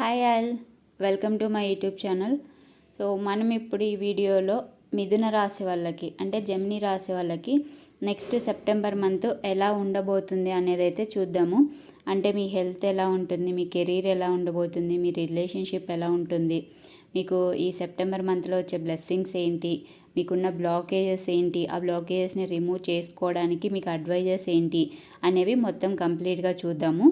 Hi all welcome to my YouTube channel so మనం ఇప్పుడు ఈ వీడియోలో మిథున రాశి వాళ్ళకి అంటే జమిని రాశి వాళ్ళకి నెక్స్ట్ సెప్టెంబర్ మంత్ ఎలా ఉండబోతుంది అనేది అయితే చూద్దాము అంటే మీ హెల్త్ ఎలా ఉంటుంది మీ కెరీర్ ఎలా ఉండబోతుంది మీ రిలేషన్షిప్ ఎలా ఉంటుంది మీకు ఈ సెప్టెంబర్ మంత్లో వచ్చే బ్లెస్సింగ్స్ ఏంటి మీకున్న బ్లాకేజెస్ ఏంటి ఆ బ్లాకేజెస్ని రిమూవ్ చేసుకోవడానికి మీకు అడ్వైజెస్ ఏంటి అనేవి మొత్తం కంప్లీట్గా చూద్దాము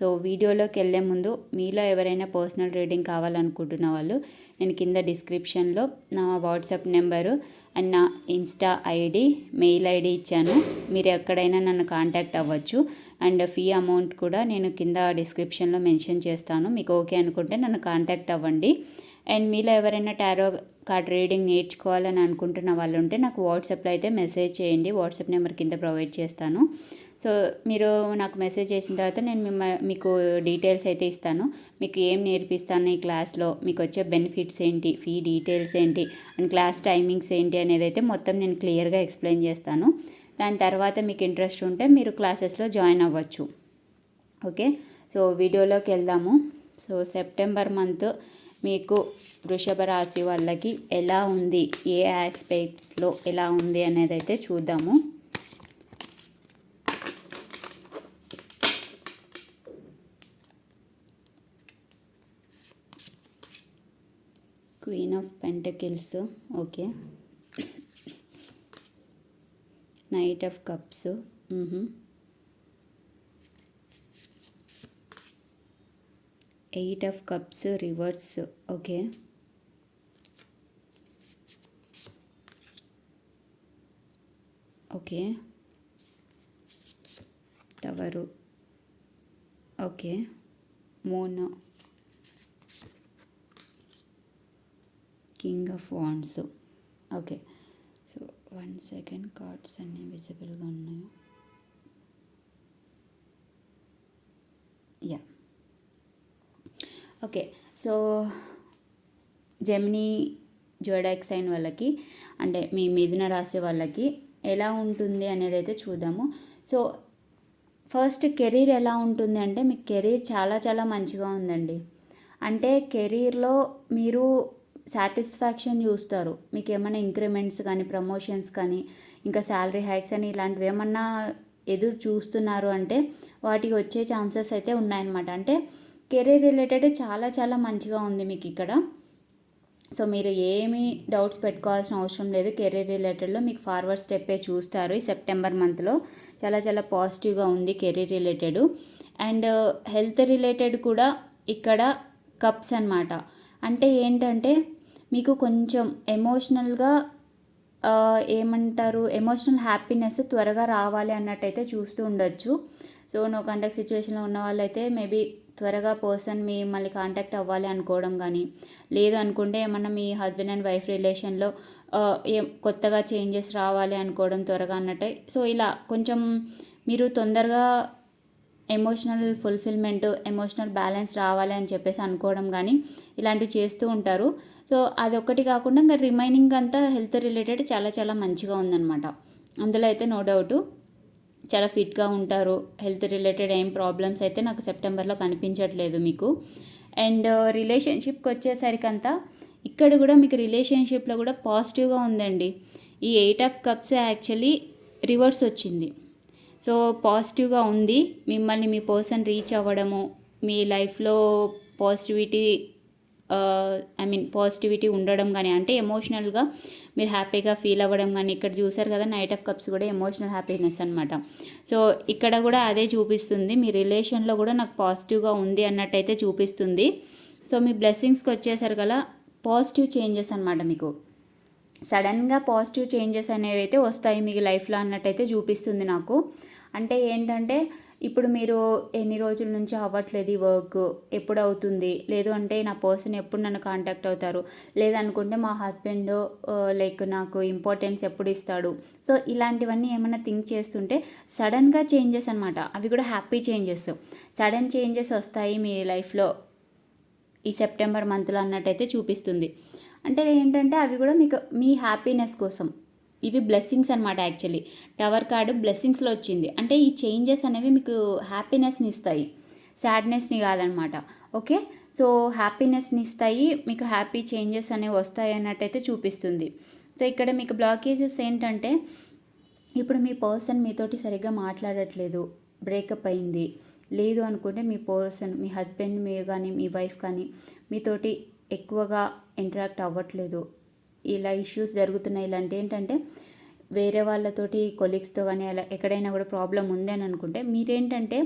సో వీడియోలోకి వెళ్ళే ముందు మీలో ఎవరైనా పర్సనల్ రీడింగ్ కావాలనుకుంటున్న వాళ్ళు నేను కింద డిస్క్రిప్షన్లో నా వాట్సాప్ నెంబరు అండ్ నా ఇన్స్టా ఐడి మెయిల్ ఐడి ఇచ్చాను మీరు ఎక్కడైనా నన్ను కాంటాక్ట్ అవ్వచ్చు అండ్ ఫీ అమౌంట్ కూడా నేను కింద డిస్క్రిప్షన్లో మెన్షన్ చేస్తాను మీకు ఓకే అనుకుంటే నన్ను కాంటాక్ట్ అవ్వండి అండ్ మీలో ఎవరైనా టారో కార్డ్ రీడింగ్ నేర్చుకోవాలని అనుకుంటున్న వాళ్ళు ఉంటే నాకు వాట్సాప్లో అయితే మెసేజ్ చేయండి వాట్సాప్ నెంబర్ కింద ప్రొవైడ్ చేస్తాను సో మీరు నాకు మెసేజ్ చేసిన తర్వాత నేను మీకు డీటెయిల్స్ అయితే ఇస్తాను మీకు ఏం నేర్పిస్తాను ఈ క్లాస్లో మీకు వచ్చే బెనిఫిట్స్ ఏంటి ఫీ డీటెయిల్స్ ఏంటి అండ్ క్లాస్ టైమింగ్స్ ఏంటి అనేది అయితే మొత్తం నేను క్లియర్గా ఎక్స్ప్లెయిన్ చేస్తాను దాని తర్వాత మీకు ఇంట్రెస్ట్ ఉంటే మీరు క్లాసెస్లో జాయిన్ అవ్వచ్చు ఓకే సో వీడియోలోకి వెళ్దాము సో సెప్టెంబర్ మంత్ మీకు వృషభ రాశి వాళ్ళకి ఎలా ఉంది ఏ ఆస్పెక్ట్స్లో ఎలా ఉంది అనేది అయితే చూద్దాము Queen of Pentacles, okay. Knight of Cups, mm-hmm. Eight of Cups reverse, okay. Okay. Tower, okay. Moon, king of wands okay so one second cards అన్నీ విజిబుల్గా ఉన్నాయి yeah okay so Gemini zodiac sign వాళ్ళకి అంటే మీ మిథున రాశి వాళ్ళకి ఎలా ఉంటుంది అనేది అయితే చూద్దాము సో ఫస్ట్ కెరీర్ ఎలా ఉంటుంది అంటే మీ కెరీర్ చాలా చాలా మంచిగా ఉందండి అంటే కెరీర్లో మీరు సాటిస్ఫాక్షన్ చూస్తారు మీకు ఏమైనా ఇంక్రిమెంట్స్ కానీ ప్రమోషన్స్ కానీ ఇంకా శాలరీ హైక్స్ అని ఇలాంటివి ఏమన్నా ఎదురు చూస్తున్నారు అంటే వాటికి వచ్చే ఛాన్సెస్ అయితే ఉన్నాయన్నమాట అంటే కెరీర్ రిలేటెడ్ చాలా చాలా మంచిగా ఉంది మీకు ఇక్కడ సో మీరు ఏమీ డౌట్స్ పెట్టుకోవాల్సిన అవసరం లేదు కెరీర్ రిలేటెడ్లో మీకు ఫార్వర్డ్ స్టెప్పే చూస్తారు ఈ సెప్టెంబర్ మంత్లో చాలా చాలా పాజిటివ్గా ఉంది career related and health related కూడా ఇక్కడ కప్స్ అనమాట అంటే ఏంటంటే మీకు కొంచెం ఎమోషనల్గా ఏమంటారు ఎమోషనల్ హ్యాపీనెస్ త్వరగా రావాలి అన్నట్టయితే చూస్తూ ఉండొచ్చు సో నో కాంటాక్ట్ సిచ్యువేషన్లో ఉన్న వాళ్ళైతే మేబీ త్వరగా పర్సన్ మిమ్మల్ని కాంటాక్ట్ అవ్వాలి అనుకోవడం కానీ లేదు అనుకుంటే ఏమన్నా మీ హస్బెండ్ అండ్ వైఫ్ రిలేషన్లో కొత్తగా చేంజెస్ రావాలి అనుకోవడం త్వరగా అన్నట్టే సో ఇలా కొంచెం మీరు తొందరగా ఎమోషనల్ ఫుల్ఫిల్మెంట్ ఎమోషనల్ బ్యాలెన్స్ రావాలి అని చెప్పేసి అనుకోవడం కానీ ఇలాంటివి చేస్తూ ఉంటారు సో ఒకటి కాకుండా ఇంకా రిమైనింగ్ అంతా హెల్త్ రిలేటెడ్ చాలా చాలా మంచిగా ఉందన్నమాట అందులో అయితే నో డౌట్ చాలా ఫిట్గా ఉంటారు హెల్త్ రిలేటెడ్ ఏం ప్రాబ్లమ్స్ అయితే నాకు సెప్టెంబర్లో కనిపించట్లేదు మీకు అండ్ రిలేషన్షిప్కి వచ్చేసరికి అంతా ఇక్కడ కూడా మీకు రిలేషన్షిప్లో కూడా పాజిటివ్గా ఉందండి ఈ eight of cups actually reverse వచ్చింది సో పాజిటివ్గా ఉంది మిమ్మల్ని మీ పర్సన్ రీచ్ అవ్వడము మీ లైఫ్లో పాజిటివిటీ ఐ మీన్ పాజిటివిటీ ఉండడం కానీ అంటే ఎమోషనల్గా మీరు హ్యాపీగా ఫీల్ అవ్వడం కానీ ఇక్కడ చూసారు కదా నైట్ ఆఫ్ కప్స్ కూడా ఎమోషనల్ హ్యాపీనెస్ అనమాట సో ఇక్కడ కూడా అదే చూపిస్తుంది మీ రిలేషన్లో కూడా నాకు పాజిటివ్గా ఉంది అన్నట్టయితే చూపిస్తుంది సో మీ బ్లెస్సింగ్స్కి వచ్చేసరి గల పాజిటివ్ చేంజెస్ అనమాట మీకు సడన్గా పాజిటివ్ చేంజెస్ అనేవి అయితే వస్తాయి మీకు లైఫ్లో అన్నట్టయితే చూపిస్తుంది నాకు అంటే ఏంటంటే ఇప్పుడు మీరు ఎన్ని రోజుల నుంచి అవ్వట్లేదు ఈ వర్క్ ఎప్పుడు అవుతుంది లేదు అంటే నా పర్సన్ ఎప్పుడు నన్ను కాంటాక్ట్ అవుతారు లేదనుకుంటే మా హస్బెండ్ లైక్ నాకు ఇంపార్టెన్స్ ఎప్పుడు ఇస్తాడు సో ఇలాంటివన్నీ ఏమైనా థింక్ చేస్తుంటే సడన్గా చేంజెస్ అనమాట అవి కూడా హ్యాపీ చేంజెస్ సడన్ చేంజెస్ వస్తాయి మీ లైఫ్లో ఈ సెప్టెంబర్ మంత్లో అన్నట్టయితే చూపిస్తుంది అంటే ఏంటంటే అవి కూడా మీకు మీ హ్యాపీనెస్ కోసం ఇవి బ్లెస్సింగ్స్ అనమాట యాక్చువల్లీ టవర్ కార్డు బ్లెస్సింగ్స్లో వచ్చింది అంటే ఈ చేంజెస్ అనేవి మీకు హ్యాపీనెస్ని ఇస్తాయి సాడ్నెస్ని కాదనమాట ఓకే సో హ్యాపీనెస్ని ఇస్తాయి మీకు హ్యాపీ చేంజెస్ అనేవి వస్తాయి అన్నట్టయితే చూపిస్తుంది సో ఇక్కడ మీకు బ్లాకేజెస్ ఏంటంటే ఇప్పుడు మీ పర్సన్ మీతోటి సరిగ్గా మాట్లాడట్లేదు బ్రేకప్ అయింది లేదు అనుకుంటే మీ పర్సన్ మీ హస్బెండ్ మీ కానీ మీ వైఫ్ కానీ మీతోటి ఎక్కువగా ఇంటరాక్ట్ అవ్వట్లేదు ఇలా ఇష్యూస్ జరుగుతున్నాయి ఇలాంటి ఏంటంటే వేరే వాళ్ళతోటి కొలీగ్స్తో కానీ అలా ఎక్కడైనా కూడా ప్రాబ్లం ఉంది అని అనుకుంటే మీరేంటంటే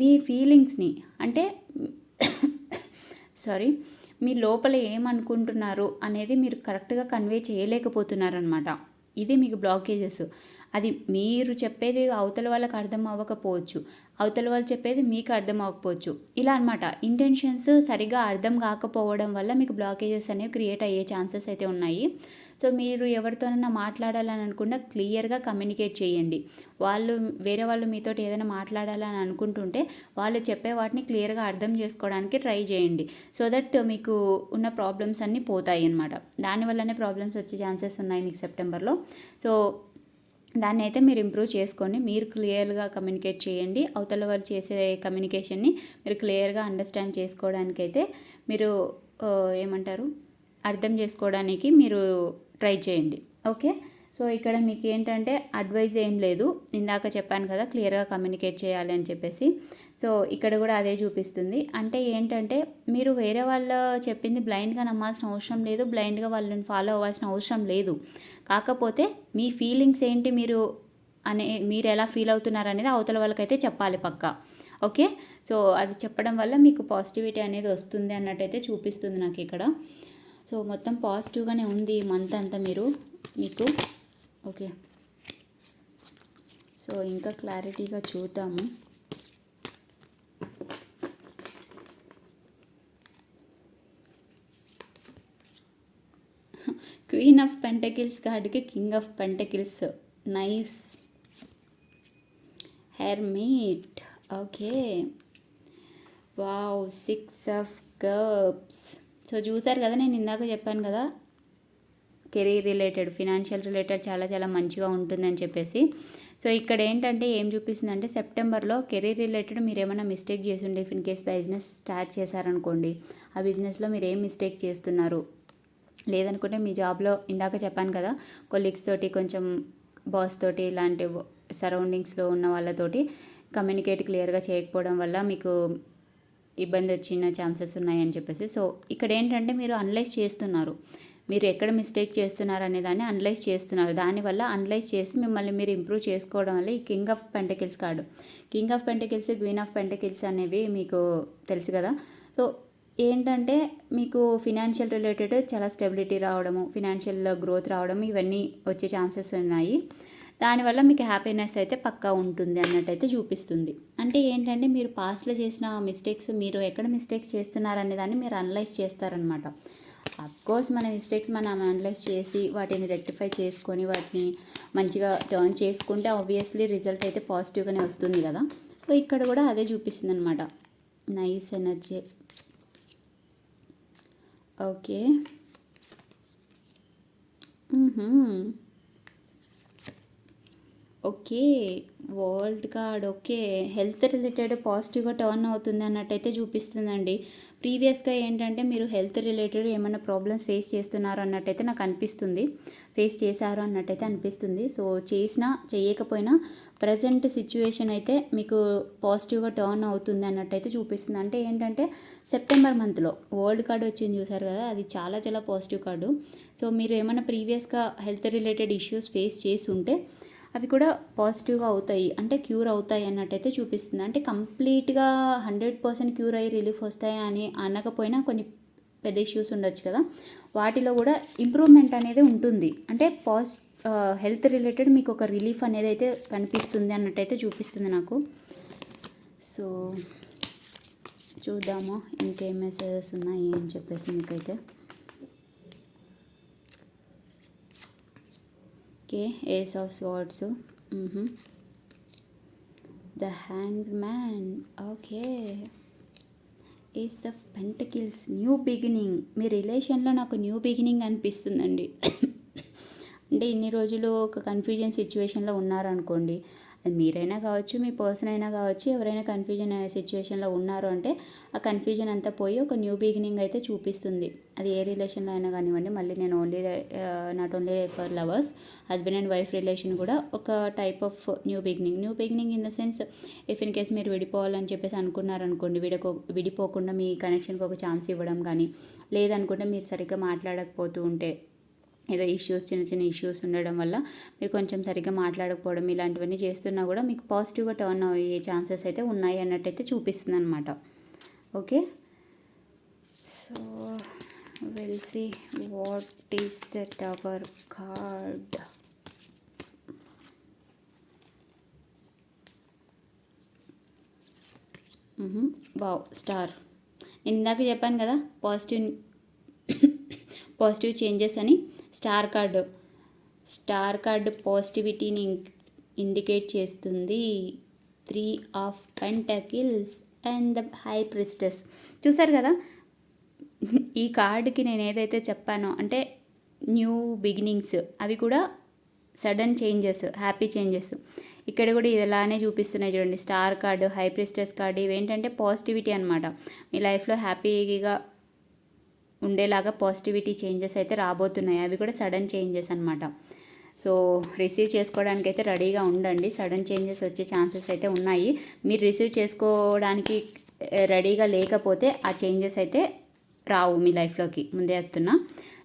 మీ ఫీలింగ్స్ని అంటే సారీ మీ లోపల ఏమనుకుంటున్నారు అనేది మీరు కరెక్ట్గా కన్వే చేయలేకపోతున్నారనమాట ఇది మీకు బ్లాకేజెస్ అది మీరు చెప్పేది అవతల వాళ్ళకి అర్థం అవ్వకపోవచ్చు అవతల వాళ్ళు చెప్పేది మీకు అర్థం అవ్వకపోవచ్చు ఇలా అనమాట ఇంటెన్షన్స్ సరిగా అర్థం కాకపోవడం వల్ల మీకు బ్లాకేజెస్ అనేవి క్రియేట్ అయ్యే ఛాన్సెస్ అయితే ఉన్నాయి సో మీరు ఎవరితోనైనా మాట్లాడాలని అనుకున్నా క్లియర్గా కమ్యూనికేట్ చేయండి వాళ్ళు వేరే వాళ్ళు మీతో ఏదైనా మాట్లాడాలని అనుకుంటుంటే వాళ్ళు చెప్పే వాటిని క్లియర్గా అర్థం చేసుకోవడానికి ట్రై చేయండి సో దట్ మీకు ఉన్న ప్రాబ్లమ్స్ అన్నీ పోతాయి అన్నమాట దానివల్లనే ప్రాబ్లమ్స్ వచ్చే ఛాన్సెస్ ఉన్నాయి మీకు సెప్టెంబర్లో సో దాన్ని అయితే మీరు ఇంప్రూవ్ చేసుకోండి మీరు క్లియర్గా కమ్యూనికేట్ చేయండి అవతల వారు చేసే కమ్యూనికేషన్ని మీరు క్లియర్గా అండర్స్టాండ్ చేసుకోవడానికైతే మీరు ఏమంటారు అర్థం చేసుకోవడానికి మీరు ట్రై చేయండి ఓకే సో ఇక్కడ మీకు ఏంటంటే అడ్వైజ్ ఏం లేదు ఇందాక చెప్పాను కదా క్లియర్గా కమ్యూనికేట్ చేయాలి అని చెప్పేసి సో ఇక్కడ కూడా అదే చూపిస్తుంది అంటే ఏంటంటే మీరు వేరే వాళ్ళు చెప్పింది బ్లైండ్గా నమ్మాల్సిన అవసరం లేదు బ్లైండ్గా వాళ్ళని ఫాలో అవ్వాల్సిన అవసరం లేదు కాకపోతే మీ ఫీలింగ్స్ ఏంటి మీరు అనే మీరు ఎలా ఫీల్ అవుతున్నారు అనేది అవతల వాళ్ళకైతే చెప్పాలి పక్క ఓకే సో అది చెప్పడం వల్ల మీకు పాజిటివిటీ అనేది వస్తుంది అన్నట్టయితే చూపిస్తుంది నాకు ఇక్కడ సో మొత్తం పాజిటివ్గానే ఉంది మంత్ అంతా మీరు మీకు ఓకే సో ఇంకా క్లారిటీగా చూద్దాము క్వీన్ ఆఫ్ పెంటకిల్స్ కార్డుకి king of pentacles nice hermit okay wow six of cups so చూసారు కదా నేను ఇందాక చెప్పాను కదా కెరీర్ రిలేటెడ్ ఫినాన్షియల్ రిలేటెడ్ చాలా చాలా మంచిగా ఉంటుందని చెప్పేసి సో ఇక్కడ ఏంటంటే ఏం చూపిస్తుందంటే సెప్టెంబర్లో కెరీర్ రిలేటెడ్ మీరు ఏమైనా మిస్టేక్ ఉండే ఇన్ కేస్ బిజినెస్ స్టార్ట్ చేశారనుకోండి ఆ బిజినెస్లో మీరు ఏం మిస్టేక్ చేస్తున్నారు లేదనుకుంటే మీ జాబ్లో ఇందాక చెప్పాను కదా కొలీగ్స్ తోటి కొంచెం బాస్ తోటి ఇలాంటి సరౌండింగ్స్లో ఉన్న వాళ్ళతోటి కమ్యూనికేట్ క్లియర్గా చేయకపోవడం వల్ల మీకు ఇబ్బంది వచ్చిన ఛాన్సెస్ ఉన్నాయని చెప్పేసి సో ఇక్కడ ఏంటంటే మీరు అనలైజ్ చేస్తున్నారు మీరు ఎక్కడ మిస్టేక్ చేస్తున్నారు అనే దాన్ని అనలైజ్ చేస్తున్నారు దానివల్ల అనలైజ్ చేసి మిమ్మల్ని మీరు ఇంప్రూవ్ చేసుకోవడం వల్ల ఈ king of pentacles card king of pentacles queen of pentacles అనేవి మీకు తెలుసు కదా సో ఏంటంటే మీకు ఫినాన్షియల్ రిలేటెడ్ చాలా స్టెబిలిటీ రావడము ఫినాన్షియల్ గ్రోత్ రావడం ఇవన్నీ వచ్చే ఛాన్సెస్ ఉన్నాయి దానివల్ల మీకు హ్యాపీనెస్ అయితే పక్కా ఉంటుంది అన్నట్టయితే చూపిస్తుంది అంటే ఏంటంటే మీరు పాస్ట్లో చేసిన మిస్టేక్స్ మీరు ఎక్కడ మిస్టేక్స్ చేస్తున్నారనే దాన్ని మీరు అనలైజ్ చేస్తారనమాట అఫ్కోర్స్ మన మిస్టేక్స్ మనం అనలైజ్ చేసి వాటిని రెక్టిఫై చేసుకొని వాటిని మంచిగా టర్న్ చేసుకుంటే ఆబ్వియస్లీ రిజల్ట్ అయితే పాజిటివ్గానే వస్తుంది కదా సో ఇక్కడ కూడా అదే చూపిస్తుంది అనమాట nice energy okay mm-hmm. Okay world card okay health related పాజిటివ్గా టర్న్ అవుతుంది అన్నట్టయితే చూపిస్తుందండి ప్రీవియస్గా ఏంటంటే మీరు హెల్త్ రిలేటెడ్ ఏమైనా ప్రాబ్లమ్స్ ఫేస్ చేస్తున్నారు అన్నట్టయితే నాకు అనిపిస్తుంది ఫేస్ చేశారు అన్నట్టయితే అనిపిస్తుంది సో చేసినా చేయకపోయినా ప్రజెంట్ సిచ్యువేషన్ అయితే మీకు పాజిటివ్గా టర్న్ అవుతుంది అన్నట్టయితే చూపిస్తుంది అంటే ఏంటంటే సెప్టెంబర్ మంత్లో వరల్డ్ కార్డ్ వచ్చింది చూసారు కదా అది చాలా చాలా పాజిటివ్ కార్డు సో మీరు ఏమైనా ప్రీవియస్గా హెల్త్ రిలేటెడ్ ఇష్యూస్ ఫేస్ చేసి ఉంటే అవి కూడా పాజిటివ్గా అవుతాయి అంటే క్యూర్ అవుతాయి అన్నట్టయితే చూపిస్తుంది అంటే కంప్లీట్గా హండ్రెడ్ పర్సెంట్ క్యూర్ అయ్యి రిలీఫ్ వస్తాయి అని అనకపోయినా కొన్ని పెద్ద ఇష్యూస్ ఉండొచ్చు కదా వాటిలో కూడా ఇంప్రూవ్మెంట్ అనేది ఉంటుంది అంటే పాజ్ హెల్త్ రిలేటెడ్ మీకు ఒక రిలీఫ్ అనేది అయితే కనిపిస్తుంది అన్నట్టయితే చూపిస్తుంది నాకు సో చూద్దాము ఇంకేం మెసేజెస్ ఉన్నాయి అని చెప్పేసి మీకైతే okay ace of swords the hang man okay ace of pentacles new beginning మీ రిలేషన్లో నాకు న్యూ బిగినింగ్ అనిపిస్తుందండి అంటే ఇన్ని రోజులు ఒక కన్ఫ్యూజన్ సిచ్యువేషన్లో ఉన్నారనుకోండి మీరైనా కావచ్చు మీ పర్సన్ అయినా కావచ్చు ఎవరైనా కన్ఫ్యూజన్ అయ్యే సిచ్యువేషన్లో ఉన్నారు అంటే ఆ కన్ఫ్యూజన్ అంతా పోయి ఒక న్యూ బిగినింగ్ అయితే చూపిస్తుంది అది ఏ రిలేషన్లో అయినా కానివ్వండి మళ్ళీ నేను only not only for lovers husband and wife relation కూడా ఒక type of new beginning new beginning in the sense if in case మీరు విడిపోవాలని చెప్పేసి అనుకున్నారనుకోండి విడకో విడిపోకుండా మీ కనెక్షన్కి ఒక ఛాన్స్ ఇవ్వడం కానీ లేదనుకుంటే మీరు సరిగ్గా మాట్లాడకపోతూ ఉంటే ఏదో ఇష్యూస్ చిన్న చిన్న ఇష్యూస్ ఉండడం వల్ల మీరు కొంచెం సరిగ్గా మాట్లాడకపోవడం ఇలాంటివన్నీ చేస్తున్నా కూడా మీకు పాజిటివ్గా టర్న్ అయ్యే ఛాన్సెస్ అయితే ఉన్నాయి అన్నట్టయితే చూపిస్తుంది అనమాట okay so will what is the tower card wow star నేను ఇందాక చెప్పాను కదా పాజిటివ్ పాజిటివ్ చేంజెస్ అని స్టార్ కార్డు స్టార్ కార్డు పాజిటివిటీని ఇండికేట్ చేస్తుంది three of pentacles and the high priestess చూసారు కదా ఈ కార్డుకి నేను ఏదైతే చెప్పానో అంటే న్యూ బిగినింగ్స్ అవి కూడా సడన్ చేంజెస్ హ్యాపీ చేంజెస్ ఇక్కడ కూడా ఇది ఇలానే చూపిస్తున్నాయి చూడండి star card high priestess card ఇవేంటంటే పాజిటివిటీ అనమాట మీ లైఫ్లో హ్యాపీగా ఉండేలాగా పాజిటివిటీ చేంజెస్ అయితే రాబోతున్నాయి అవి కూడా సడన్ చేంజెస్ అనమాట సో రిసీవ్ చేసుకోవడానికి అయితే రెడీగా ఉండండి సడన్ చేంజెస్ వచ్చే ఛాన్సెస్ అయితే ఉన్నాయి మీరు రిసీవ్ చేసుకోవడానికి రెడీగా లేకపోతే ఆ చేంజెస్ అయితే రావు మీ లైఫ్లోకి ముందే చెప్తున్నా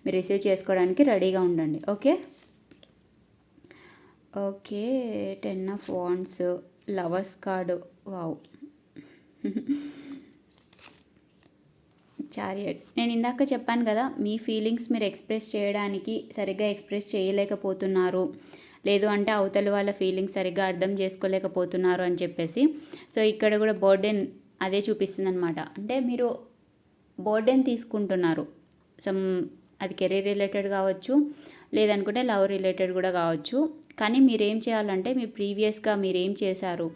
మీరు రిసీవ్ చేసుకోవడానికి రెడీగా ఉండండి okay okay ten of wands lovers card wow chariot నేను ఇందాక చెప్పాను కదా మీ ఫీలింగ్స్ మీరు ఎక్స్ప్రెస్ చేయడానికి సరిగ్గా ఎక్స్ప్రెస్ చేయలేకపోతున్నారు లేదు అంటే అవతల వాళ్ళ ఫీలింగ్స్ సరిగ్గా అర్థం చేసుకోలేకపోతున్నారు అని చెప్పేసి సో ఇక్కడ కూడా బర్డెన్ అదే చూపిస్తుంది అనమాట అంటే మీరు బర్డెన్ తీసుకుంటున్నారు సమ్ అది కెరీర్ రిలేటెడ్ కావచ్చు లేదనుకుంటే లవ్ రిలేటెడ్ కూడా కావచ్చు కానీ మీరేం చేయాలంటే మీ ప్రీవియస్గా మీరేం చేశారు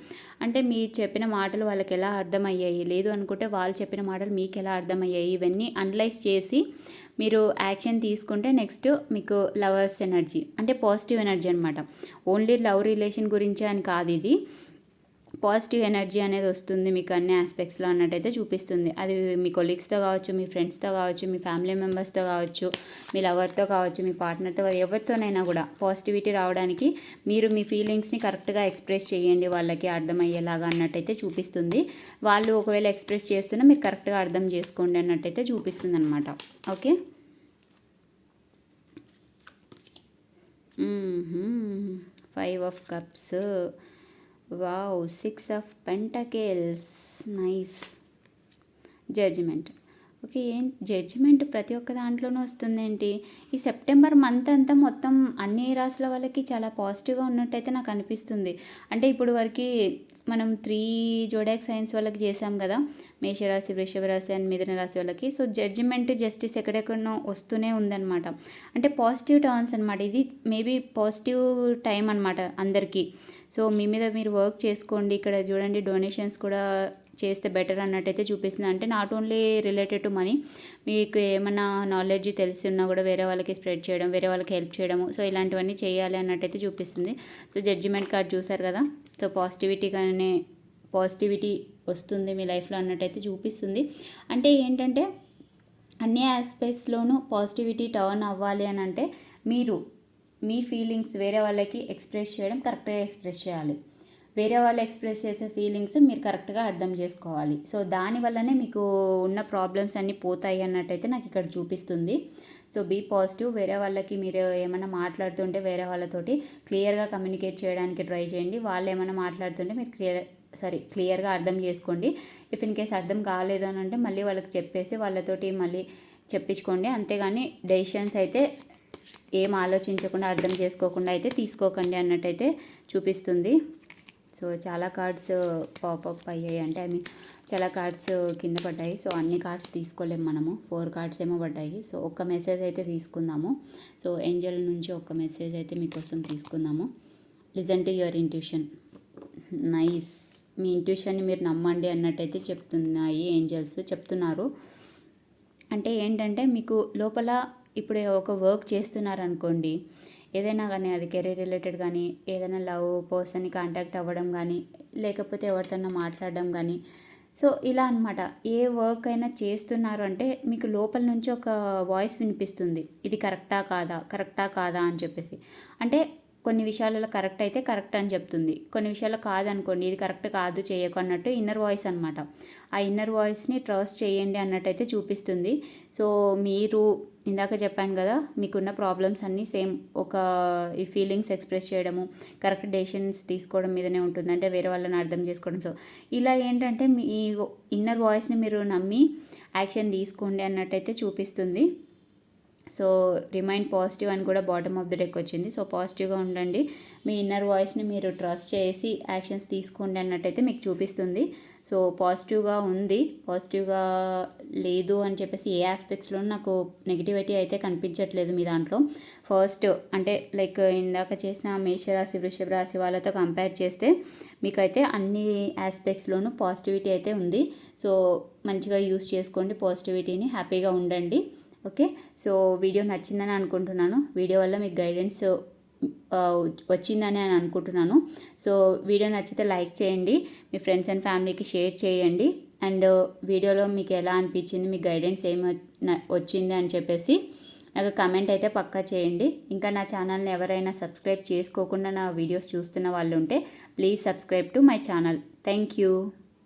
అంటే మీరు చెప్పిన మాటలు వాళ్ళకి ఎలా అర్థమయ్యాయి లేదు అనుకుంటే వాళ్ళు చెప్పిన మాటలు మీకు ఎలా అర్థమయ్యాయి ఇవన్నీ అనలైజ్ చేసి మీరు యాక్షన్ తీసుకుంటే నెక్స్ట్ మీకు లవర్స్ ఎనర్జీ అంటే పాజిటివ్ ఎనర్జీ అనమాట ఓన్లీ లవ్ రిలేషన్ గురించి అని కాదు ఇది పాజిటివ్ ఎనర్జీ అనేది వస్తుంది మీకు అన్ని ఆస్పెక్ట్స్లో అన్నట్టయితే చూపిస్తుంది అది మీ కొలీగ్స్తో కావచ్చు మీ ఫ్రెండ్స్తో కావచ్చు మీ ఫ్యామిలీ మెంబర్స్తో కావచ్చు మీ లవర్తో కావచ్చు మీ పార్ట్నర్తో ఎవరితోనైనా కూడా పాజిటివిటీ రావడానికి మీరు మీ ఫీలింగ్స్ని కరెక్ట్గా ఎక్స్ప్రెస్ చేయండి వాళ్ళకి అర్థమయ్యేలాగా అన్నట్టయితే చూపిస్తుంది వాళ్ళు ఒకవేళ ఎక్స్ప్రెస్ చేస్తున్నా మీరు కరెక్ట్గా అర్థం చేసుకోండి అన్నట్టయితే చూపిస్తుంది అనమాట okay five of cups wow six of pentacles nice judgement okay ఏం జడ్జిమెంట్ ప్రతి ఒక్క దాంట్లోనూ వస్తుందేంటి ఈ సెప్టెంబర్ మంత్ అంతా మొత్తం అన్ని రాసుల వాళ్ళకి చాలా పాజిటివ్గా ఉన్నట్టయితే నాకు అనిపిస్తుంది అంటే ఇప్పుడు వరకు మనం త్రీ జోడాక్ సైన్స్ వాళ్ళకి చేసాం కదా మేషరాశి వృషభరాశి అండ్ మిథున రాశి వాళ్ళకి సో జడ్జిమెంట్ జస్టిస్ ఎక్కడెక్కడనో వస్తూనే ఉందన్నమాట అంటే పాజిటివ్ టర్న్స్ అనమాట ఇది మేబీ పాజిటివ్ టైం అనమాట అందరికీ సో మీ మీద మీరు వర్క్ చేసుకోండి ఇక్కడ చూడండి డొనేషన్స్ కూడా చేస్తే బెటర్ అన్నట్టయితే చూపిస్తుంది అంటే not only related to money మీకు ఏమన్నా నాలెడ్జ్ తెలిసి ఉన్నా కూడా వేరే వాళ్ళకి స్ప్రెడ్ చేయడం వేరే వాళ్ళకి హెల్ప్ చేయడం సో ఇలాంటివన్నీ చేయాలి అన్నట్టయితే చూపిస్తుంది సో జడ్జిమెంట్ కార్డ్ చూసారు కదా సో పాజిటివిటీ కానీ పాజిటివిటీ వస్తుంది మీ లైఫ్లో అన్నట్టయితే చూపిస్తుంది అంటే ఏంటంటే అన్ని ఆస్పెక్ట్స్లోనూ పాజిటివిటీ టర్న్ అవ్వాలి అని అంటే మీరు మీ ఫీలింగ్స్ వేరే వాళ్ళకి ఎక్స్ప్రెస్ చేయడం కరెక్ట్గా ఎక్స్ప్రెస్ చేయాలి వేరే వాళ్ళు ఎక్స్ప్రెస్ చేసే ఫీలింగ్స్ మీరు కరెక్ట్గా అర్థం చేసుకోవాలి సో దానివల్లనే మీకు ఉన్న ప్రాబ్లమ్స్ అన్నీ పోతాయి అన్నట్టయితే నాకు ఇక్కడ చూపిస్తుంది సో బీ పాజిటివ్ వేరే వాళ్ళకి మీరు ఏమైనా మాట్లాడుతుంటే వేరే వాళ్ళతోటి క్లియర్గా కమ్యూనికేట్ చేయడానికి ట్రై చేయండి వాళ్ళు ఏమైనా మాట్లాడుతుంటే మీరు క్లియర్ సారీ క్లియర్గా అర్థం చేసుకోండి ఇఫ్ ఇన్ కేస్ అర్థం కాలేదు అని అంటే మళ్ళీ వాళ్ళకి చెప్పేసి వాళ్ళతోటి మళ్ళీ చెప్పించుకోండి అంతేగాని డెసిషన్స్ అయితే ఏం ఆలోచించకుండా అర్థం చేసుకోకుండా అయితే తీసుకోకండి అన్నట్టయితే చూపిస్తుంది సో చాలా కార్డ్స్ పాపప్ అయ్యాయి అంటే ఐ మీన్ చాలా కార్డ్స్ కింద పడ్డాయి సో అన్ని కార్డ్స్ తీసుకోలేము మనము ఫోర్ కార్డ్స్ ఏమో పడ్డాయి సో ఒక్క మెసేజ్ అయితే తీసుకుందాము సో ఏంజల్ నుంచి ఒక్క మెసేజ్ అయితే మీకోసం తీసుకుందాము listen to your intuition nice మీ ఇంట్యూషన్ని మీరు నమ్మండి అన్నట్టయితే చెప్తున్నాయి ఏంజల్స్ చెప్తున్నారు అంటే ఏంటంటే మీకు లోపల ఇప్పుడు ఒక వర్క్ చేస్తున్నారనుకోండి ఏదైనా కానీ అది కెరీర్ రిలేటెడ్ కానీ ఏదైనా లవ్ పర్సన్ని కాంటాక్ట్ అవ్వడం కానీ లేకపోతే ఎవరితోనో మాట్లాడడం కానీ సో ఇలా అనమాట ఏ వర్క్ అయినా చేస్తున్నారు అంటే మీకు లోపల నుంచి ఒక వాయిస్ వినిపిస్తుంది ఇది కరెక్టా కాదా కరెక్టా కాదా అని చెప్పేసి అంటే కొన్ని విషయాలలో కరెక్ట్ అయితే కరెక్ట్ అని చెప్తుంది కొన్ని విషయాలు కాదనుకోండి ఇది కరెక్ట్ కాదు చేయకు అన్నట్టు ఇన్నర్ వాయిస్ అనమాట ఆ ఇన్నర్ వాయిస్ని ట్రస్ట్ చేయండి అన్నట్టయితే చూపిస్తుంది సో మీరు ఇందాక చెప్పాను కదా మీకున్న ప్రాబ్లమ్స్ అన్నీ సేమ్ ఒక ఈ ఫీలింగ్స్ ఎక్స్ప్రెస్ చేయడము కరెక్ట్ డెసిషన్స్ తీసుకోవడం మీదనే ఉంటుంది అంటే వేరే వాళ్ళని అర్థం చేసుకోవడం సో ఇలా ఏంటంటే మీ ఇన్నర్ వాయిస్ని మీరు నమ్మి యాక్షన్ తీసుకోండి అన్నట్టయితే చూపిస్తుంది సో రిమైండ్ పాజిటివ్ అని కూడా బాటమ్ ఆఫ్ ద డెక్ వచ్చింది సో పాజిటివ్గా ఉండండి మీ ఇన్నర్ వాయిస్ని మీరు ట్రస్ట్ చేసి యాక్షన్స్ తీసుకోండి అన్నట్టయితే మీకు చూపిస్తుంది సో పాజిటివ్గా ఉంది పాజిటివ్గా లేదు అని చెప్పేసి ఏ ఆస్పెక్ట్స్లో నాకు నెగిటివిటీ అయితే కనిపించట్లేదు మీ దాంట్లో ఫస్ట్ అంటే లైక్ ఇందాక చేసిన మేషరాశి వృషభ రాశి వాళ్ళతో కంపేర్ చేస్తే మీకైతే అన్ని ఆస్పెక్ట్స్లోనూ పాజిటివిటీ అయితే ఉంది సో మంచిగా యూస్ చేసుకోండి పాజిటివిటీని హ్యాపీగా ఉండండి ఓకే సో వీడియో నచ్చిందని అనుకుంటున్నాను వీడియో వల్ల మీకు గైడెన్స్ వచ్చిందని అని అనుకుంటున్నాను సో వీడియో నచ్చితే లైక్ చేయండి మీ ఫ్రెండ్స్ అండ్ ఫ్యామిలీకి షేర్ చేయండి అండ్ వీడియోలో మీకు ఎలా అనిపించింది మీ గైడెన్స్ ఏమి వచ్చింది అని చెప్పేసి నాకు కమెంట్ అయితే పక్కా చేయండి ఇంకా నా ఛానల్ని ఎవరైనా సబ్స్క్రైబ్ చేసుకోకుండా నా వీడియోస్ చూస్తున్న వాళ్ళు ఉంటే please subscribe to my channel thank you